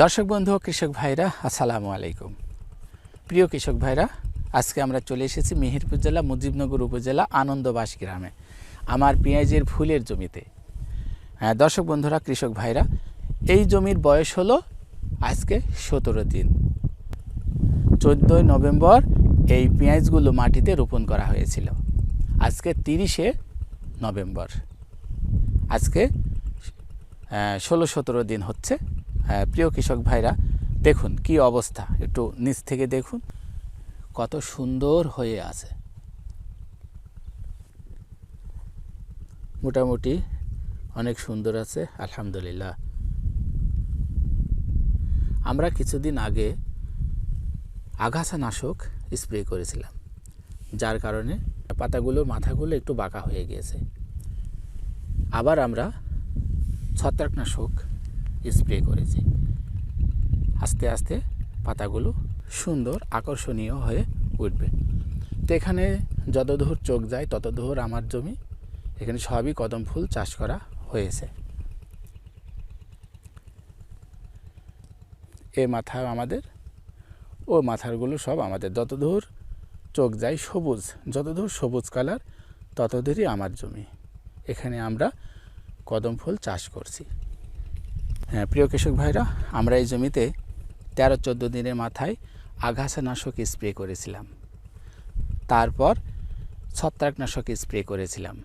দর্শক বন্ধু, কৃষক ভাইরা, আসসালামু আলাইকুম। প্রিয় কৃষক ভাইরা, আজকে আমরা চলে এসেছি মেহেরপুর জেলা, মুজিবনগর উপজেলা, আনন্দবাস গ্রামে, আমার পেঁয়াজের ফুলের জমিতে। হ্যাঁ দর্শক বন্ধুরা, কৃষক ভাইরা, এই জমির বয়স হলো আজকে সতেরো দিন। চোদ্দোই নভেম্বর এই পেঁয়াজগুলো মাটিতে রোপণ করা হয়েছিল। আজকে তিরিশে নভেম্বর। আজকে ষোলো সতেরো দিন হচ্ছে। প্রিয় কৃষক ভাইরা, দেখুন কি অবস্থা। একটু নিচ থেকে দেখুন, কত সুন্দর হয়ে আছে। মোটামুটি অনেক সুন্দর আছে, আলহামদুলিল্লাহ। আমরা কিছুদিন আগে আগাছা নাশক স্প্রে করেছিলাম, যার কারণে পাতাগুলোর মাথাগুলো একটু বাঁকা হয়ে গিয়েছে। আবার আমরা ছত্রাকনাশক স্প্রে করেছি। আস্তে আস্তে পাতাগুলো সুন্দর আকর্ষণীয় হয়ে উঠবে। তো এখানে যতদূর চোখ যায় ততদূর আমার জমি। এখানে সবই কদম ফুল চাষ করা হয়েছে। এ মাথা আমাদের, ও মাথারগুলো সব আমাদের। যতদূর চোখ যায় সবুজ, যতদূর সবুজ কালার ততদূরই আমার জমি। এখানে আমরা কদম ফুল চাষ করছি। হ্যাঁ প্রিয় কৃষক ভাইরা, আমরা এই জমিতে তেরো চোদ্দ দিনের মাথায় আগাছানাশক স্প্রে করেছিলাম। তারপর ছত্রাকনাশক স্প্রে করেছিলাম।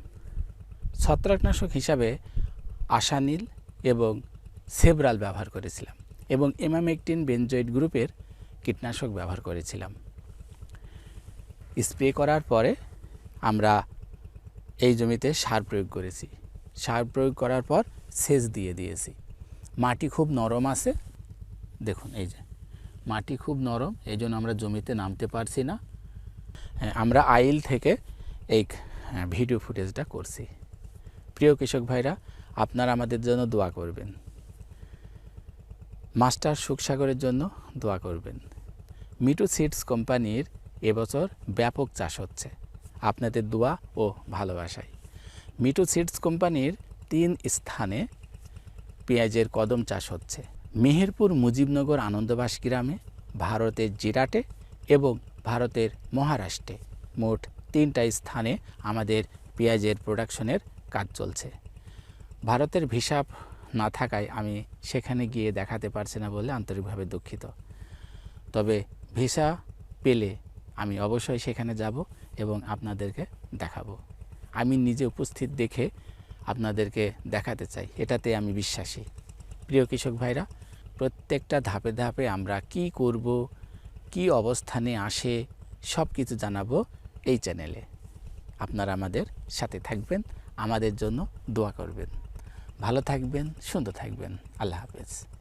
ছত্রাকনাশক হিসাবে আশানীল এবং সেবরাল ব্যবহার করেছিলাম এবং এমামেকটিন বেনজয়েড গ্রুপের কীটনাশক ব্যবহার করেছিলাম। স্প্রে করার পরে আমরা এই জমিতে সার প্রয়োগ করেছি। সার প্রয়োগ করার পর সেচ দিয়ে দিয়েছি। মাটি খুব নরম আছে। দেখুন এই যে মাটি খুব নরম এই জন্য আমরা জমিতে নামতে পারছি না। হ্যাঁ, আমরা আইল থেকে এই হ্যাঁ, ভিডিও ফুটেজটা করছি। প্রিয় কৃষক ভাইরা আপনারা আমাদের জন্য দোয়া করবেন। মাস্টার সুখসাগরের জন্য দোয়া করবেন। মিটু সিডস কোম্পানির এবছর ব্যাপক চাষ হচ্ছে। আপনাদের দোয়া ও ভালোবাসায়। মিটু সিডস কোম্পানির তিন স্থানে পেঁয়াজের কদম চাষ হচ্ছে। মেহেরপুর মুজিবনগর আনন্দবাস গ্রামে, ভারতের জিরাটে এবং ভারতের মহারাষ্ট্রে মোট তিনটা স্থানে আমাদের পেঁয়াজের প্রোডাকশনের কাজ চলছে। ভারতের ভিসা না থাকায় আমি সেখানে গিয়ে দেখাতে পারছি না বলে আন্তরিকভাবে দুঃখিত। তবে ভিসা পেলে আমি অবশ্যই সেখানে যাব এবং আপনাদেরকে দেখাবো। আমি নিজে উপস্থিত দেখে আপনাদেরকে দেখাতে চাই। এটাতে আমি বিশ্বাসী। প্রিয় কৃষক ভাইরা, প্রত্যেকটা ধাপে ধাপে আমরা কি করব, কি অবস্থানে আসে সব কিছু জানাব এই চ্যানেলে। আপনারা আমাদের সাথে থাকবেন, আমাদের জন্য দোয়া করবেন। ভালো থাকবেন, সুন্দর থাকবেন। আল্লাহ হাফেজ।